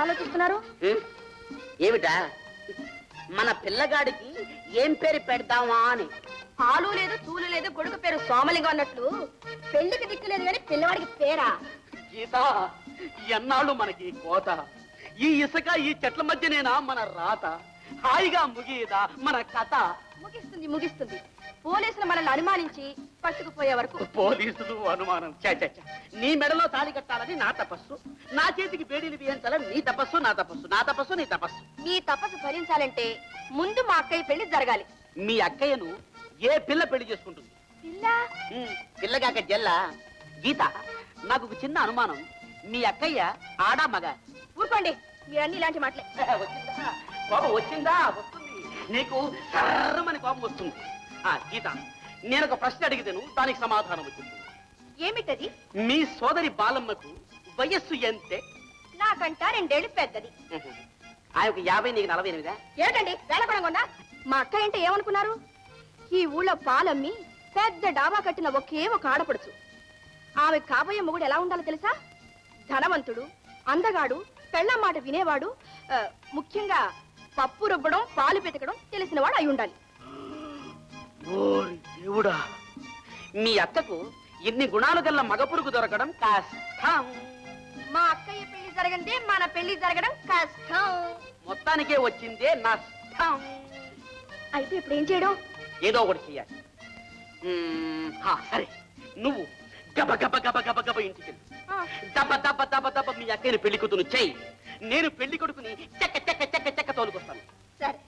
ఆలోచిస్తున్నారు? ఏమిటా? మన పిల్లగాడికి ఏం పేరు పెడదామా అని. పాలు లేదు తూలు లేదు కొడుకు పేరు సోమలింగం అన్నట్లు. పెళ్ళికి దిక్కులేదు కానీ పిల్లవాడికి పేరా? గీత ఎన్నాళ్ళు మనకి కోత? ఈ ఇసుక ఈ చెట్ల మధ్యనేనా మన రాత? హాయిగా ముగియదా మన కథ? ముగిస్తుంది ముగిస్తుంది. పోలీసులు మనల్ని అనుమానించి పట్టుకుపోయే వరకు పోలీసులు అనుమానం. చ చ, చ. నీ మెడలో తాళి కట్టాలని నా తపస్సు. నా చేతికి బేడీలు వేయించాలని నీ తపస్సు నా తపస్సు నా తపస్సు నీ తపస్సు. మీ తపస్సు భరించాలంటే ముందు మా అక్కయ్య పెళ్ళి జరగాలి. మీ అక్కయ్యను ఏ పిల్ల పెళ్ళి చేసుకుంటుంది? పిల్ల? ఉమ్, పిల్లగాక జల్ల. గీత నాకు ఒక చిన్న అనుమానం. మీ అక్కయ్య ఆడా మగ? ఊరుకోండి మీరన్నీ ఇలాంటి మాటలే. వచ్చిందా? కోపం వచ్చిందా? వస్తుంది. నీకు సర్రమని కోపం వస్తుంది. ఆ గీత నేను ఒక ప్రశ్న అడిగితేను దానికి సమాధానం వచ్చింది. ఏమిటది? మీ సోదరి బాలమ్మకు వయస్సు ఎంతే? నాకంట రెండేళ్ళు పెద్దది. ఆయనకు యాభై నీకు నలభై ఎనిమిదా? ఏమిటండి? వేళకొడంగా మా అక్క అంటే ఏమనుకున్నారు? ఈ ఊళ్ళో పాలమ్మి పెద్ద డాబా కట్టిన ఒకే ఒక ఆడపడుచు. ఆమె కాబోయే మొగుడు ఎలా ఉండాలో తెలుసా? ధనవంతుడు అందగాడు పెళ్ళం మాట వినేవాడు ముఖ్యంగా పప్పు రుబ్బడం పాలు పెతకడం తెలిసినవాడు అయి ఉండాలి. ఓరి దేవుడా. మీ అక్కకు ఇన్ని గుణాలు గల్ల మగపురుగు దొరకడం కష్టం. మా అక్కయ్య పెళ్ళి జరగందే మన పెళ్ళి జరగడం కష్టం. మొత్తానికే వచ్చిందే నష్టం. అయితే ఇప్పుడు ఏం చేయడం? ఏదో ఒకటి చెయ్యాలి. మ్మ్, హా, సరే. నువ్వు గబ గబ గబ గబ గబ ఇంటికి వెళ్ళు. ఆ, దబ దబ దబ దబ మీ అక్కని పెళ్ళి కూతురు చెయ్యి. నేను పెళ్ళి కొడుకుని చెక్క చెక్క చెక్క చెక్క తోలుకొస్తాను. సరే.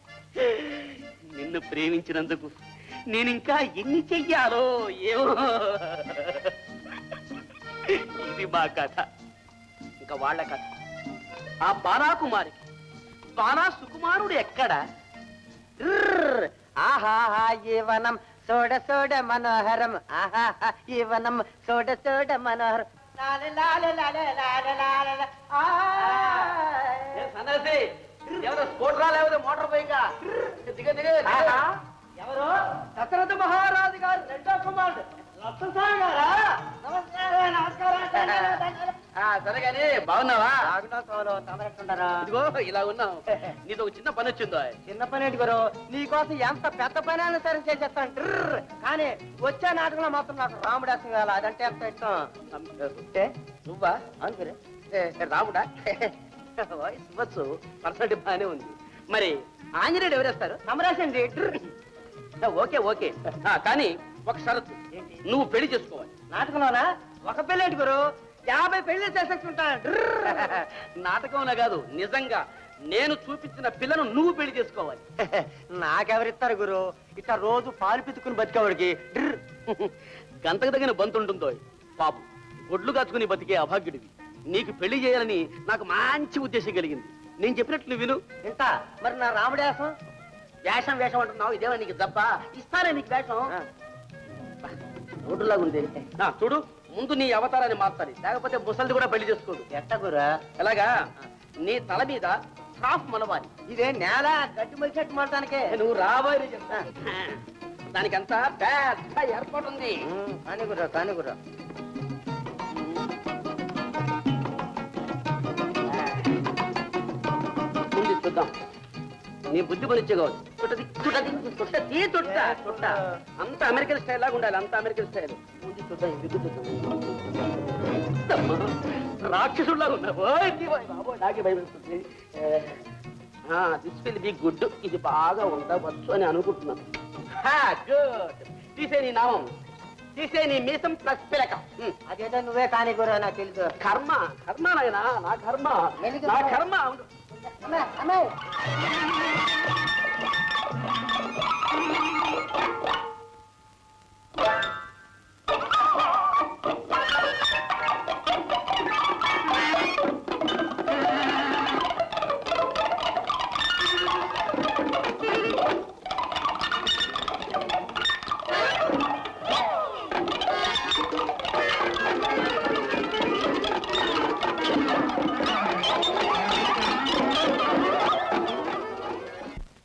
నిన్ను ప్రేమించినందుకు నేను ఇంకా ఎన్ని చెయ్యాలో ఏమో ఇది మా కథ. ఇంకా వాళ్ళ కథ. ఆ బాలాకుమారికి బాలా సుకుమారుడు ఎక్కడ. ఆహాహా జీవనం సోడ సోడ మనోహరం. ఆహాహా జీవనం సోడ సోడ మనోహరం. మోటార్ దిగ దిగ. ఎవరు? దశరథ మహారాజు గారు రెండో కుమారుడు లక్ష్మణ్ గారా? నమస్కారం నమస్కారం. ఆ, సరే బాగున్నావా? ఇదిగో ఇలా ఉన్నావు. నీతో చిన్న పని వచ్చిందో చిన్న పని ఏంటి గురు? నీకోసం ఎంత పెద్ద పని అయినా సరే చేసేస్తాను. కానీ వచ్చే నాటకంలో మాత్రం నాకు రాముడాసం కావాలి. అదంటే ఎంత ఇష్టం? నువ్వా? ఏ, రాముడా? వాయిస్ ఇవ్వచ్చు ఉంది. మరి ఆంజనేయుడు ఎవరేస్తారు? సమరాశండి. Okay okay. కానీ ఒక షరతు? నువ్వు పెళ్ళి చేసుకోవాలి. నాటకంలోనా? ఒక పెళ్ళి ఏంటి గురు? యాభై పెళ్ళి చేసేసుకుంటాను ట్రర్. నాటకంలో కాదు నిజంగా. నేను చూపించిన పిల్లను నువ్వు పెళ్ళి చేసుకోవాలి. నాకెవరిస్తారు గురు? ఇట్లా రోజు పాలు పితుకుని బతికేవాడికి. గంతకు తగిన బంతు ఉంటుందో? పాపు గొడ్లు కాచుకుని బతికే అభాగ్యుడివి. నీకు పెళ్ళి చేయాలని నాకు మంచి ఉద్దేశం కలిగింది. నేను చెప్పినట్లు నువ్వు విను. ఇంత? మరి నా రాముడాసం వేషం వేషం అంటున్నావు. ఇదేమో నీకు దప్ప ఇస్తానే నీకు వేషం. రోడ్డులాగా ఉంది చూడు. ముందు నీ అవతారాన్ని మార్చాలి. లేకపోతే ముసలిది కూడా పెళ్ళి చేసుకోదు. ఎట్ట గురు ఎలాగా నీ తల మీద స్కార్ఫ్ మనవాలి ఇదే నేల గడ్డి మొలిచెట్టు మాడటానికే నువ్వు రాబోయే చెప్తా. దానికంతా పెద్ద ఏర్పాటు ఉంది. కానీ గురు కానీ గురు ముందు చూద్దాం. నీ బుద్ధి కొనిచ్చే కావాలి చుట్టది చుట్టది చుట్టది చుట్ట చుట్ట అంత అమెరికన్ స్టైల్ లాగా ఉండాలి అంత అమెరికన్ స్టైల్. రాక్షసుడిలాగా ఉన్నావు. నాకే దిస్ విల్ బి గుడ్ ఇది బాగా ఉండవచ్చు అని అనుకుంటున్నాను గుడ్ తీసే నీ నామం. తీసే నీ మీసం ప్లస్ పిలక. అదేదో నువ్వే కానీ గురు నాకు తెలుసు. కర్మ కర్మ నాయనా నా కర్మ. నా కర్మ 阿妹阿妹。